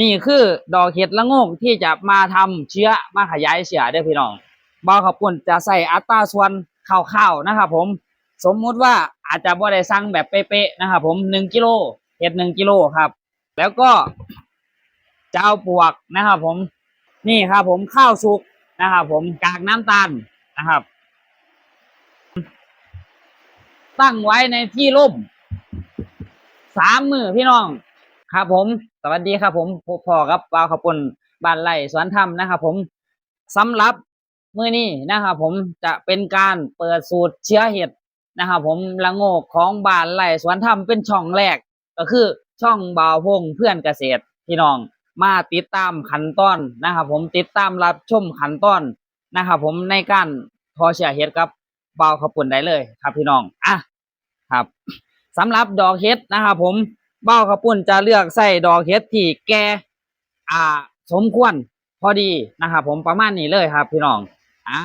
นี่คือดอกเห็ดละงกที่จะมาทำเชื้อมาขยายเชื้อเด้อพี่น้องบ่าวขาวปุ่นจะใส่อัตราส่วนคร่าวๆนะครับผมสมมุติว่าอาจจะบ่ได้สั่งแบบเป๊ะๆนะครับผมหนึ่งกิโลเห็ดหนึ่งกิโลครับ แล้วก็เจ้าปวกนะครับผมนี่ครับผมข้าวสุกนะครับผมกากน้ำตาลนะครับ ตั้งไว้ในที่ร่มสามมือพี่น้อง ครับผม สวัสดีครับผมพ่อครับบ่าวขาวปุ่นบ้านไร่สวนธรรมนะครับผมสำหรับมื้อนี้นะครับผมจะเป็นการเปิดสูตรเชื้อเห็ดนะครับผมละโงกของบ้านไร่สวนธรรมเป็นช่องแรก ก็คือช่องบ่าวพงเพื่อนเกษตรพี่น้องมาติดตามขั้นตอนนะครับผมติดตามรับชมขั้นตอนนะครับผมในการทอเชื้อเห็ดกับบ่าวขาวปุ่นได้เลยครับพี่น้องอะครับสำหรับดอกเห็ดนะครับผม เบ้าข้าวปุ้นจะเลือกใส่ดอกเห็ดที่แก่อ่า สมควรพอดีนะครับผมประมาณนี้เลยครับ พี่น้อง อ่า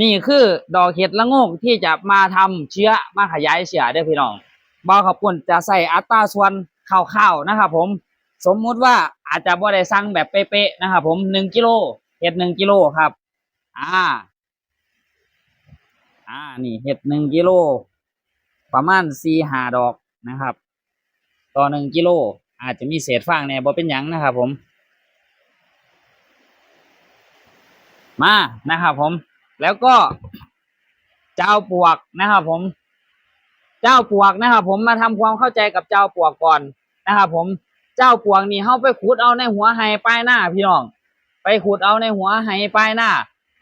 นี่คือดอกเห็ดละงกที่จะมาทำเชื้อมาขยายเชื้อเด้อพี่น้องเบ้าข้าวปุ้นจะใส่อัตราส่วนคร่าวๆนะครับผมสมมุติว่าอาจจะบ่ได้สั่งแบบเป๊ะๆนะครับผมหนึ่งกิโลเห็ดหนึ่งกิโลครับ อ่า อ่า นี่เห็ดหนึ่งกิโลประมาณสี่หาดอกนะครับ ต่อหนึ่งกิโล อาจจะมีเศษฟางเนี่ยบ่เป็นหยังนะครับผม มานะครับผม แล้วก็ เจ้าปวกนะครับผม เจ้าปวกนะครับผมมาทำความเข้าใจกับเจ้าปวกก่อนนะครับผม เจ้าปวกนี่เข้าไปขุดเอาในหัวไห้ป้ายหน้าพี่น้อง ไปขุดเอาในหัวไห้ป้ายหน้า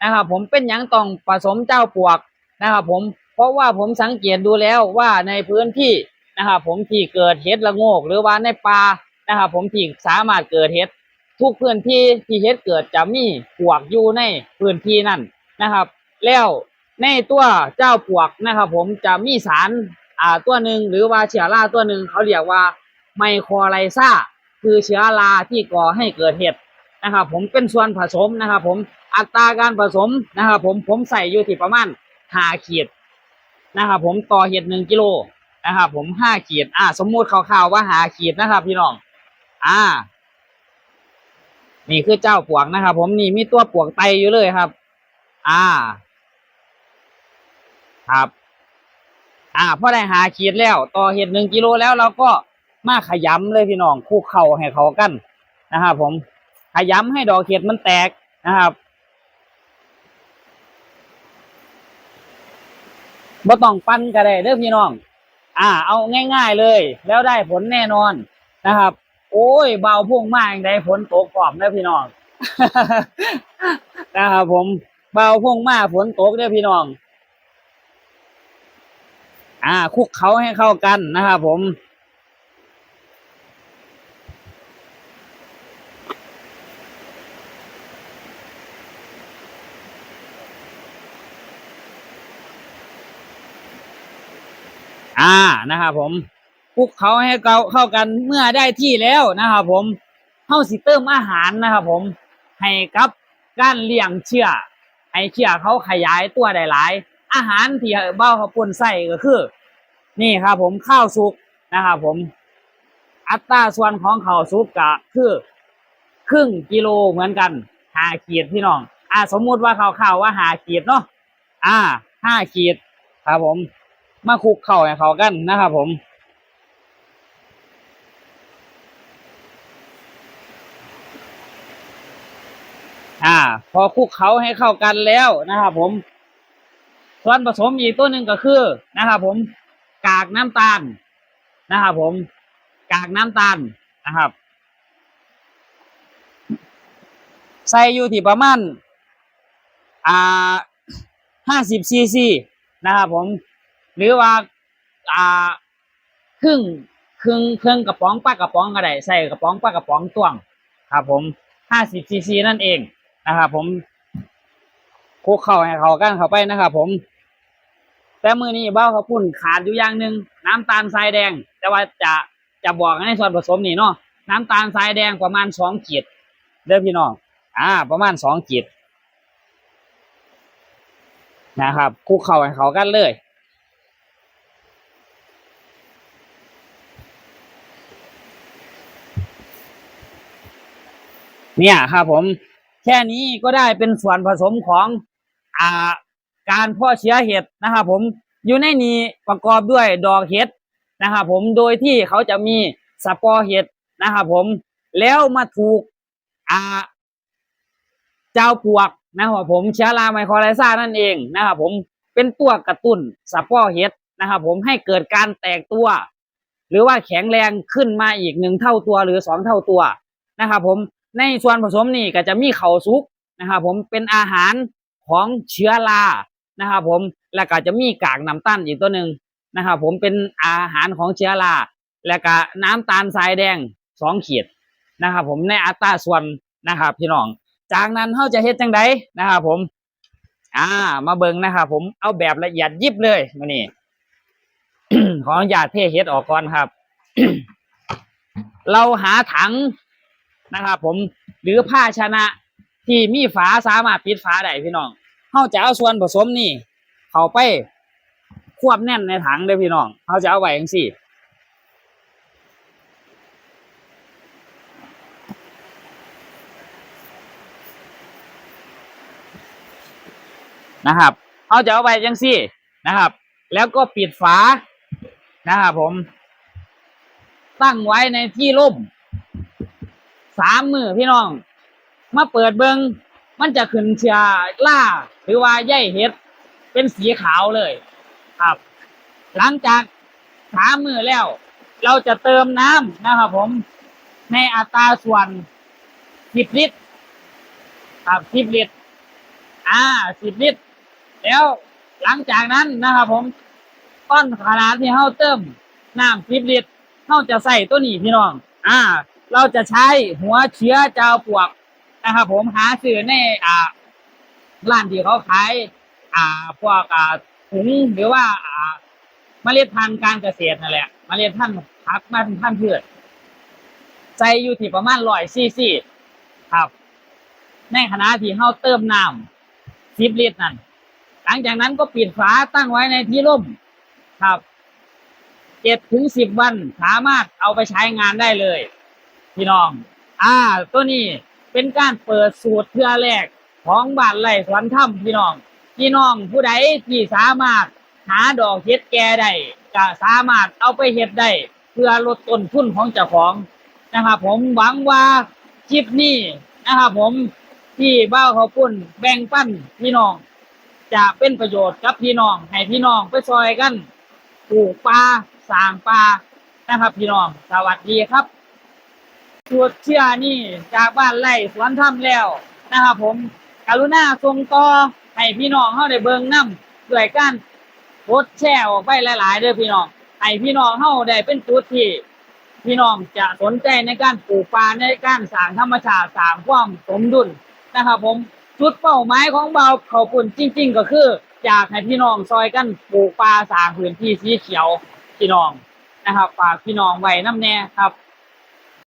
นะครับผมเป็นหยังต้องผสมเจ้าปวกนะครับผมเพราะว่าผมสังเกตดูแล้วว่าในพื้นที่ นะครับผมที่เกิดเห็ดละโงก หรือว่าในป่านะครับผมที่สามารถเกิดเห็ดทุกพื้นที่ที่เห็ดเกิดจะมีปวกอยู่ในพื้นที่นั่นนะครับ แล้วในตัวเจ้าปวกนะครับ ผมจะมีสารอ่าตัวหนึ่งหรือว่าเชื้อราตัวหนึ่งเขาเรียกว่าไมโครไลซาคือเชื้อราที่ก่อให้เกิดเห็ดนะครับผมเป็นส่วนผสมนะครับ ผมอัตราการผสมนะครับ ผมผมใส่อยู่ที่ประมาณหาขีดนะครับผมต่อเห็ดหนึ่งกิโล นะครับผมห้าขีด อ่า สมมุติคร่าวๆว่าหาขีดนะครับ พี่น้อง อ่า นี่คือเจ้าปวกนะครับ ผมนี่มีตัวปวกไตอยู่เลยครับ อ่า ครับ อ่าพอได้หาขีดแล้ว ต่อเห็ดหนึ่งกิโลแล้วเราก็มาขยำเลยพี่น้องคลุกเข่าให้เขากันนะครับผมขยำให้ดอกเห็ดมันแตกนะครับบ่ต้องปั้นก็ได้เด้อพี่น้อง อ่า เอาง่าย ๆเลย แล้วได้ผลแน่นอนนะครับ โอ้ย เบาพุ่งมากอย่างใดผลตกกรอบนะพี่น้องนะครับผมเบาพุ่งมากฝนตกเด้อพี่น้อง อ่า คุกเขาให้เข้ากันนะครับผม อ่านะครับผมคลุกเขาให้เขาเข้ากันเมื่อได้ที่แล้วนะครับผมเข้าสิเติมอาหารนะครับผมให้กับการเลี้ยงเชื่อให้เชื่อเขาขยายตัวได้หลาย อาหารที่เบ้าเขาปนใส่ก็คือ นี่ครับผมข้าวสุกนะครับผม อัตราส่วนของข้าวสุกก็คือ ครึ่งกิโลเหมือนกันห้าขีดพี่น้อง อ่าสมมุติว่าข้าวว่าห้าขีดเนาะอ่าห้าขีดครับผม มาคลุกเข่าให้เขากันนะครับผมอ่า พอคลุกเขาให้เข้ากันแล้วนะครับผมส่วนผสมอีกตัวหนึ่งก็คือนะครับผม กากน้ำตาลนะครับผม กากน้ำตาลนะครับ ใส่อยู่ที่ประมาณอ่าห้าสิบซีซีนะครับผม หรือว่าอ่าครึ่งครึ่งครึ่งกระป๋องป้ากระป๋องก็ได้ใส่กระป๋องป้ากระป๋องตวงครับผมห้าสิบซีซีนั่นเองนะครับผมคลุกเข้าให้เขากันเข้าไปนะครับผม แต่มือนี้เบ้าเขาพุ่นขาดอยู่อย่างหนึ่งน้ำตาลทรายแดง แต่ว่าจะจะบอกในส่วนผสมนี่เนาะน้ำตาลทรายแดงประมาณสองขีดเด้อพี่น้องอ่า ประมาณสองขีดนะครับคลุกเข้าให้เขากันเลย อ เนี่ยครับผม แค่นี้ก็ได้เป็นส่วนผสมของอ่าการเพาะเชื้อเห็ดนะครับผมอยู่ในนี้ประกอบด้วยดอกเห็ดนะครับผมโดยที่เขาจะมีสปอร์เห็ดนะครับผมแล้วมาถูกอ่าเจ้าปวกนะครับผมเชื้อราไมโครไลซ่านั่นเองนะครับผมเป็นตัวกระตุ้นสปอร์เห็ดนะครับผมให้เกิดการแตกตัว หรือว่าแข็งแรงขึ้นมาอีกหนึ่งเท่าตัวหรือสองเท่าตัวนะครับผม ในส่วนผสมนี่ก็จะมีเข่าซุกนะครับผมเป็นอาหารของเชื้อรานะครับผมแล้วก็จะมีกากน้ำตาลอีกตัวหนึ่งนะครับผมเป็นอาหารของเชื้อราแล้วก็น้ำตาลทรายแดงสองขีดนะครับผมในอัตราส่วนนะครับพี่น้อง จากนั้นเขาจะเฮ็ดจังไดนะครับผม อ่า มาเบิ่งนะครับผมเอาแบบละเอียดยิบเลยมานี่ขออนุญาตเทเฮ็ดออกก่อนครับ เราหาถัง นะครับ ผมหรือภาชนะที่มีฝาสามารถปิดฝาได้พี่น้องเขาจะเอาส่วนผสมนี่ เข้าไปควบแน่นในถังเลยพี่น้องเขาจะเอาไว้จังซี่นะครับเขาจะเอาไปจังซี่นะครับ แล้วก็ปิดฝานะครับผม ตั้งไว้ในที่ร่ม สามมือพี่น้อง มาเปิดเบิงมันจะขึ้นเชียล่า หรือว่าใยเห็ด เป็นสีขาวเลย ครับ หลังจากสามมือแล้ว เราจะเติมน้ำนะครับผม ในอัตราส่วนสิบลิตร ครับสิบลิตร อ่าสิบลิตร แล้วหลังจากนั้นนะครับผมต้นขนาดที่เราเติมน้ำสิบลิตรเราจะใส่ตัวนี้พี่น้อง อ่า เราจะใช้หัวเชื้อเจ้าปลวกนะครับผมหาซื้อในอ่าร้านที่เขาขายอ่าพวกอ่าถุงหรือว่าอ่าเมล็ดพันธุ์การเกษตรนั่นแหละเมล็ดพันธุ์ผักเมล็ดพันธุ์พืชใส่อยู่ที่ประมาณร้อยซีซีครับ ในขณะที่เราเติมน้ำสิบลิตรนั่นหลังจากนั้นก็ปิดฝาตั้งไว้ในที่ร่มครับเจ็ดถึงสิบวันสามารถเอาไปใช้งานได้เลย พี่น้อง อ่า ตัวนี้เป็นการเปิดสูตรเพื่อแรกของบ้านไร่สวนถ้ำพี่น้อง พี่น้องผู้ใดที่สามารถหาดอกเห็ดแก่ได้ก็สามารถเอาไปเห็ดได้เพื่อลดต้นทุนของเจ้าของนะครับผมหวังว่าคลิปนี้นะครับผมที่บ้าเขาปุ้นแบ่งปั้นพี่น้อง จะเป็นประโยชน์กับพี่น้องให้พี่น้องไปซอยกันปลูกปลาสร้างปลานะครับพี่น้องสวัสดีครับ สูตรเชื่อนี่จากบ้านไร่สวนถ้ำแล้วนะครับผมกรุณาส่งต่อให้พี่น้องเฮาได้เบิ่งนํด้วยการโพสแชร์ออกไปหลายๆเด้อพี่น้องให้พี่น้องเฮาได้เป็นจุดที่ พี่น้องจะสนใจในการปลูกปลาในการสร้างธรรมชาติสร้างความสมดุลนะครับ ผมจุดเป้าหมายของเบาเขาปุ่นจริง ๆ ก็คืออยากให้พี่น้องซอยกันปลูกปลาสร้างพื้นที่สีเขียวพี่น้องนะครับฝากพี่น้องไว้น้ำแน่ครับ